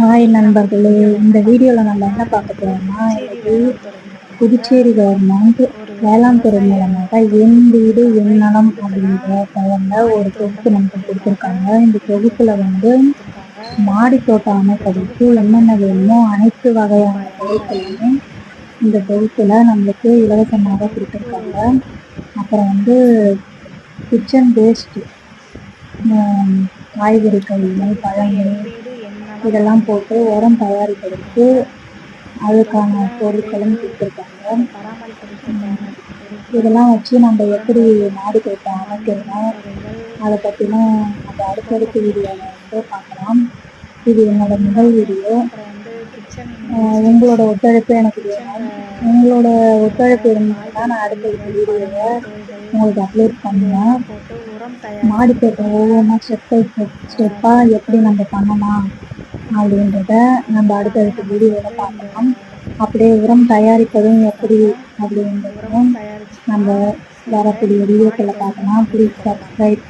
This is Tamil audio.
ஹாய் நண்பர்களே. இந்த வீடியோவில் நம்ம என்ன பார்க்க போகிறோம்னா இன்னைக்கு புதுச்சேரி கவர்மெண்ட் வேளாண் துறை மூலமாக என் வீடு என் நலம் அப்படின்ற பெயரில் ஒரு தொகுப்பு நமக்கு கொடுத்துருக்காங்க. இந்த தொகுப்பில் வந்து மாடி தோட்டம் அமைப்பதற்கு என்னென்ன வேணுமோ அனைத்து வகையான பொருட்களையுமே இந்த தொகுப்பில் நம்மளுக்கு இலவசமாக கொடுத்துருக்காங்க. அப்புறம் வந்து கிச்சன் வேஸ்ட்டு காய்கறிகள் பழங்கள் இதெல்லாம் போட்டு உரம் தயாரிப்பதற்கு அதுக்கான பொருட்களும் கொடுத்துருக்காங்க. இதெல்லாம் வச்சு நம்ம எப்படி மாடி தோட்டம் அமைக்கணும் அதை பற்றின நம்ம அடுத்தடுத்த வீடியோவில் வந்து பார்க்கலாம். இது என்னோட முதல் வீடியோ. உங்களோட ஒத்துழைப்பு எனக்கு வேணும். உங்களோட ஒத்துழைப்பு இருந்தால் நான் அடுத்த வீடியோவை உங்களுக்கு அப்லோட் பண்ணுவேன். மாடி தோட்டம் ஒவ்வொன்றா ஸ்டெப் பை ஸ்டெப் ஸ்டெப்பாக எப்படி நம்ம பண்ணலாம் அப்படின்றத நம்ம அடுத்தடுத்த வீடியோவில் பார்க்கலாம். அப்படியே உரம் தயாரிப்பதும் எப்படி அப்படின்றதும் நம்ம வரக்கூடிய வீடியோக்களை பார்க்கலாம். Please subscribe